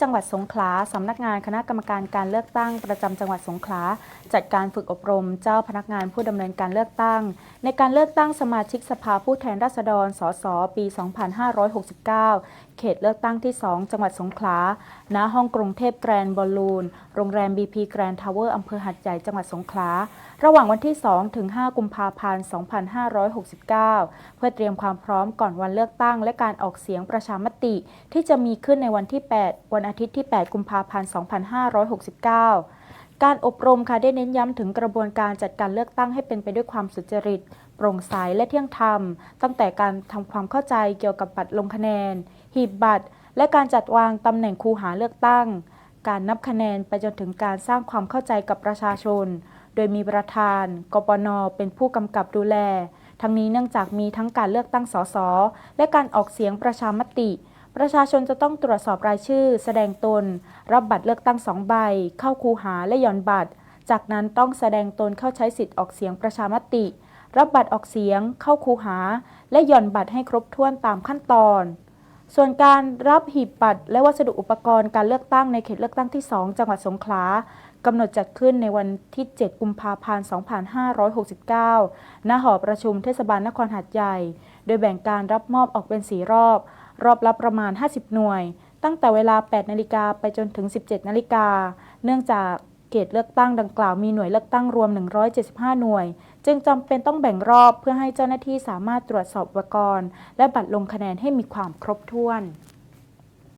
จังหวัดสงขลาสำนักงานคณะกรรมการการเลือกตั้งประจำจังหวัดสงขลาจัดการฝึกอบรมเจ้าพนักงานผู้ดำเนินการเลือกตั้ง ในการเลือกตั้งสมาชิกสภาผู้แทนราษฎร สส ปี 2569 เขตเลือกตั้งที่ 2 จังหวัดสงขลา ณ ห้องกรุงเทพแกรนด์บอลลูน โรงแรม BP แกรนด์ทาวเวอร์อำเภอหัดใหญ่จังหวัดสงขลา ระหว่างวันที่ 2 ถึง 5 กุมภาพันธ์ 2569 เพื่อเตรียมความพร้อมก่อนวันเลือกตั้ง และการออกเสียงประชามติที่จะมีขึ้นในวันที่ 8 วันอาทิตย์ที่ 8 กุมภาพันธ์ 2569 การอบรมค่ะได้เน้นย้ำถึงกระบวนการจัดการเลือกตั้งให้เป็นไปด้วยความสุจริต โปร่งใสและเที่ยงธรรม ตั้งแต่การทำความเข้าใจเกี่ยวกับบัตรลงคะแนน หีบบัตร และการจัดวางตำแหน่งคูหาเลือกตั้ง การนับคะแนนไปจนถึงการสร้างความเข้าใจกับประชาชน โดยมีประธาน กปน เป็นผู้กำกับดูแล ทั้งนี้เนื่องจากมีทั้งการเลือกตั้งสสและการออกเสียงประชามติ ประชาชนจะต้องตรวจสอบรายชื่อ แสดงตน รับบัตรเลือกตั้งสองใบ เข้าคูหาและหย่อนบัตร จากนั้นต้องแสดงตนเข้าใช้สิทธิ์ออกเสียงประชามติ รับบัตรออกเสียง เข้าคูหา และหย่อนบัตรให้ครบถ้วนตามขั้นตอน ส่วนการรับหีบบัตรและวัสดุอุปกรณ์การเลือกตั้งในเขตเลือกตั้งที่ 2 จังหวัดสงขลากำหนดจัดขึ้นในวันที่ 7 กุมภาพันธ์ 2569 ณ หอประชุมเทศบาลนครหาดใหญ่ โดยแบ่งการรับมอบออกเป็น 4 รอบ รอบละประมาณ 50 หน่วย ตั้งแต่เวลา 8 นาฬิกาไปจนถึง 17 นาฬิกา เนื่องจากเขตเลือกตั้งดังกล่าวมีหน่วยเลือกตั้งรวม 175 หน่วย จึงจำเป็นต้องแบ่งรอบเพื่อให้เจ้าหน้าที่สามารถตรวจสอบอุปกรณ์ และบัตรลงคะแนนให้มีความครบถ้วน